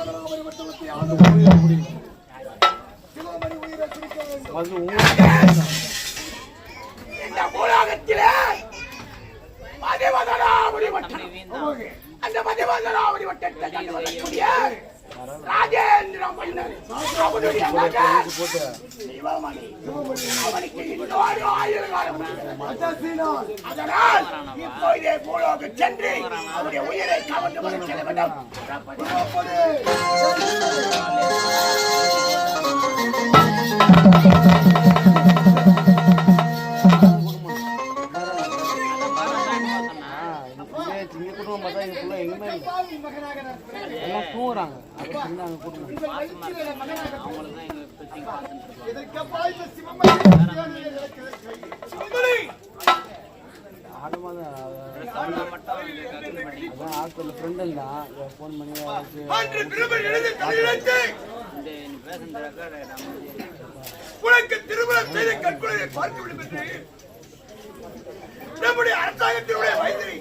உயிரை போட்டு போட்டு. சிவமணி அவனுக்கு இன்னொரு ஆயுள் சென்று அவருடைய உயிரை கவர்ந்து வர செல்ல வேண்டும் அதான் ஹாஸ்பிட்டல் ஃப்ரெண்டு தான் ஃபோன் பண்ணி உனக்கு திருமணம் செய்த கற்கொலையை பார்க்க வேண்டும் என்று நம்முடைய அரசாங்கத்தினுடைய வைத்திரி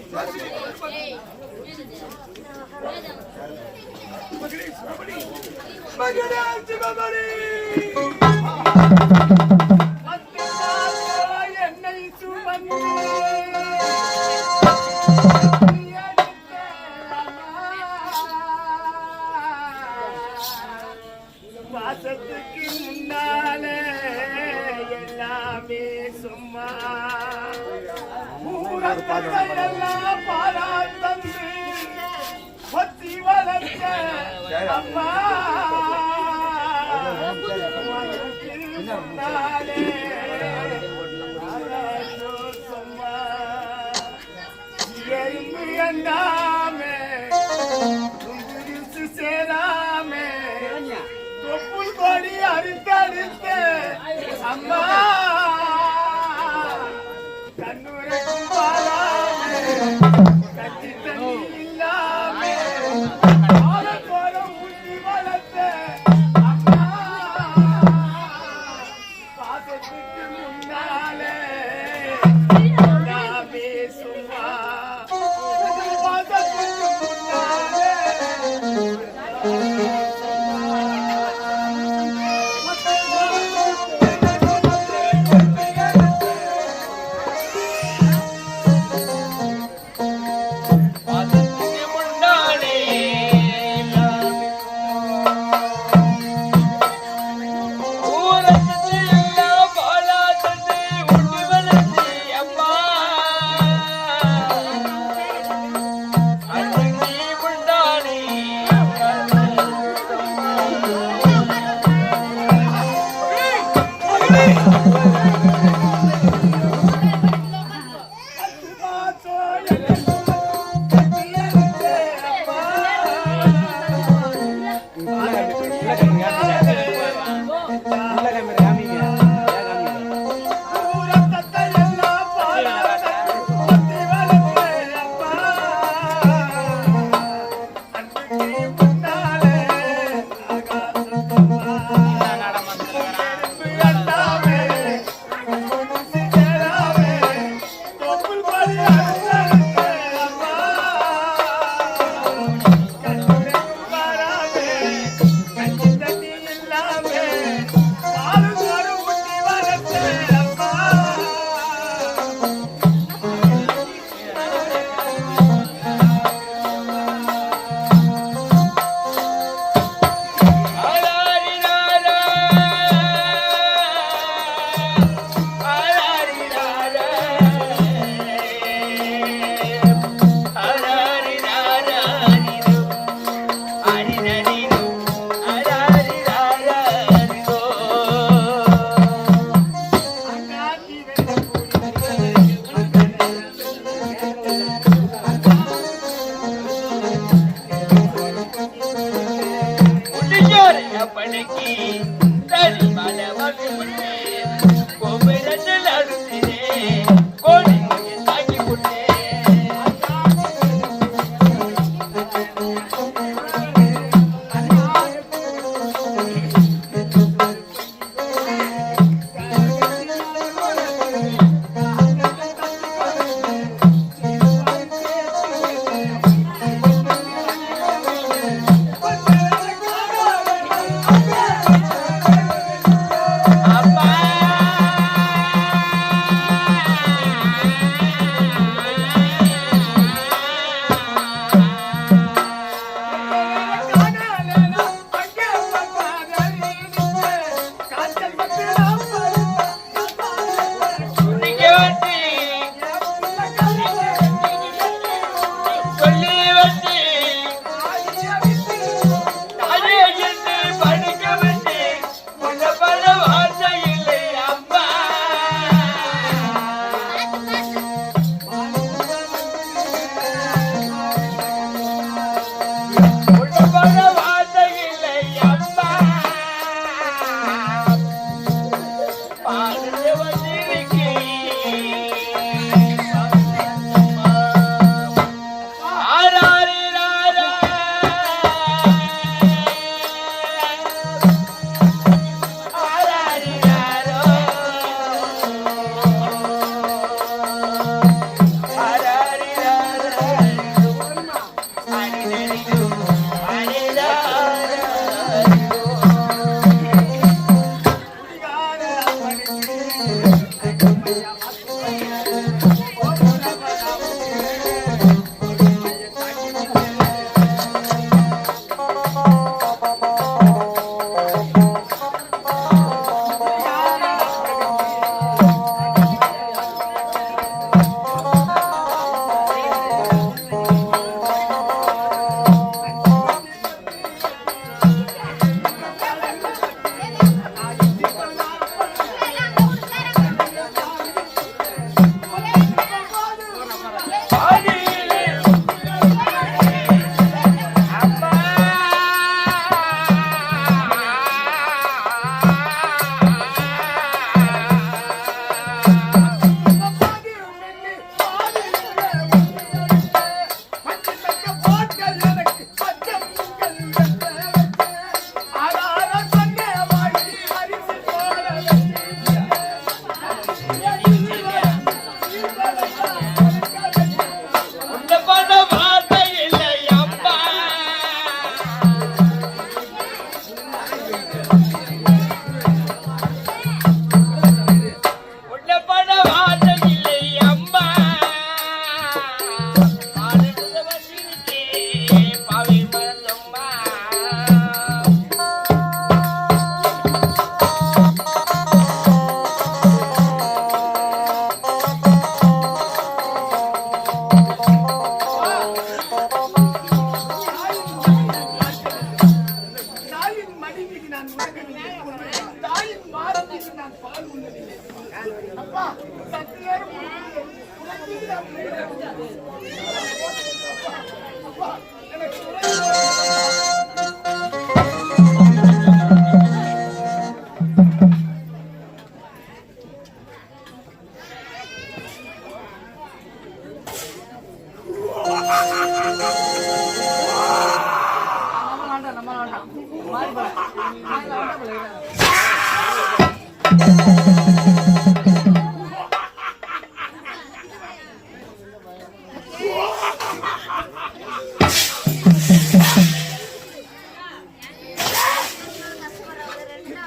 மகளே என்னை சுமந்து வாசத்துக்கு முன்னாலே எல்லாமே சும்மா. ஊரத்தெல்லாம் பாராட்டந்து வளர்த்த அம்மா வாசத்துக்கு முன்னாலே எறும்பு எண்ணாமே தும்புரிசு சேராமே தொப்புள் கொடி அறுத்தறுத்த அம்மா கட்சி தண்ணி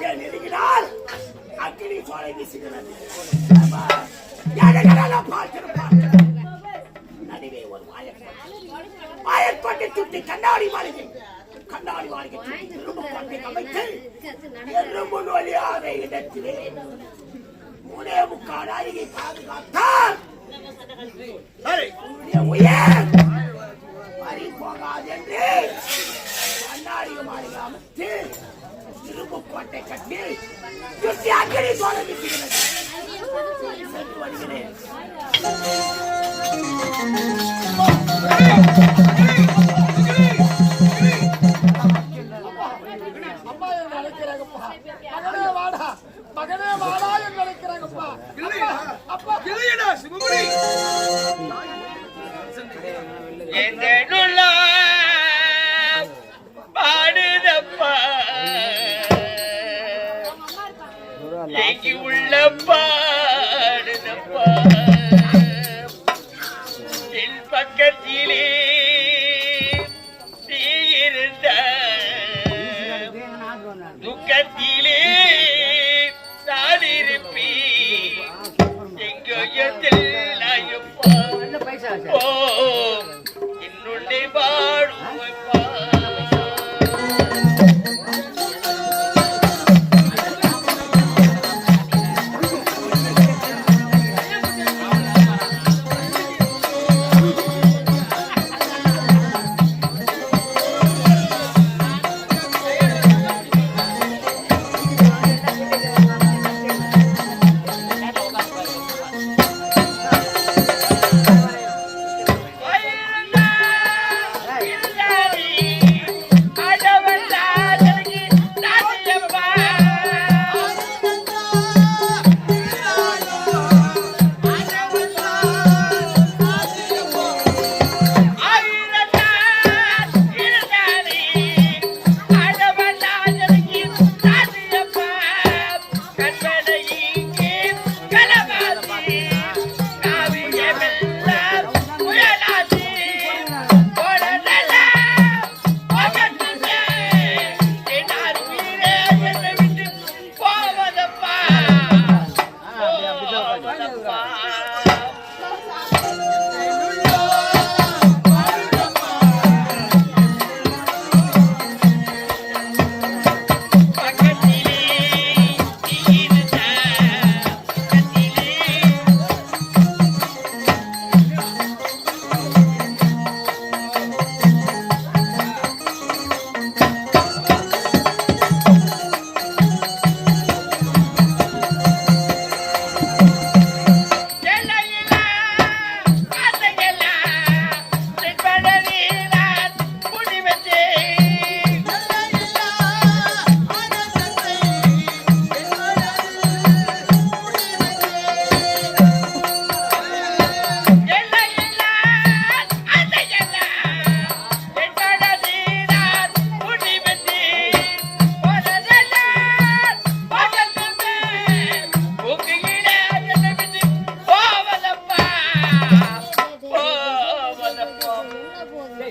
என் நெருங்கினால் அக்னி சோலை வீசுகிறது. நடுவே ஒரு வாயற்கொட்டை சுட்டி கண்ணாடி மாளிகை கண்ணாடி மாளிகை இரும்பு கொண்டை அமைத்து எறும்பு நோயாத இடத்திலே மூணே முக்கால் அருகே பாதுகாத்தால் உயர் பறி போகாது என்று கண்ணாடி மாளிகை அமைத்து திரும்ப கோட்டை கட்டி துட்டி அக்கறை தோழ வருகிறேன் do que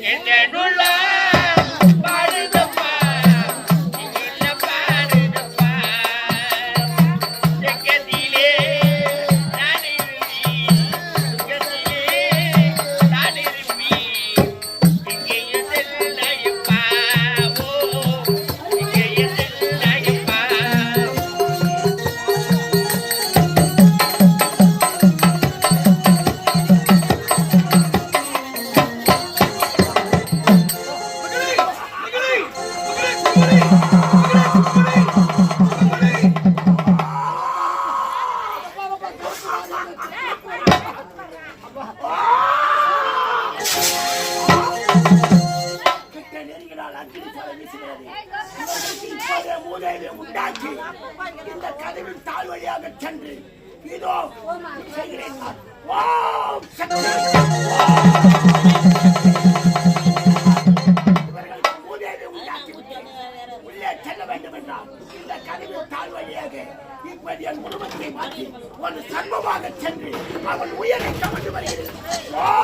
Nhẹ Oh!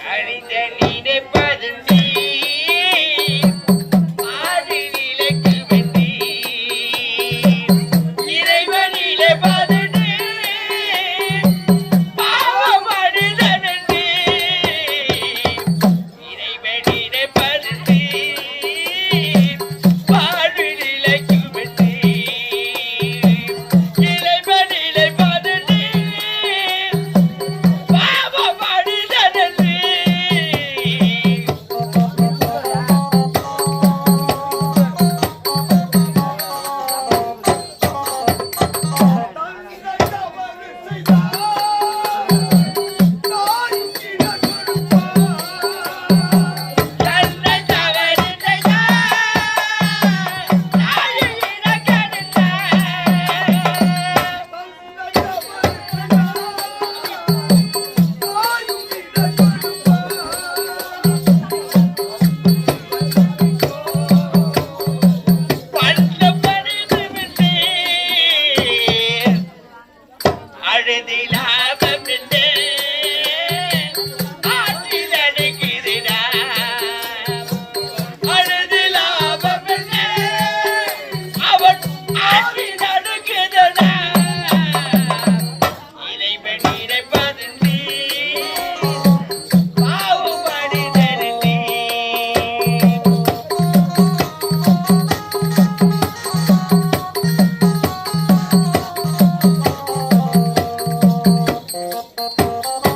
மனிதன் நினைப்பதுண்டு ஒரே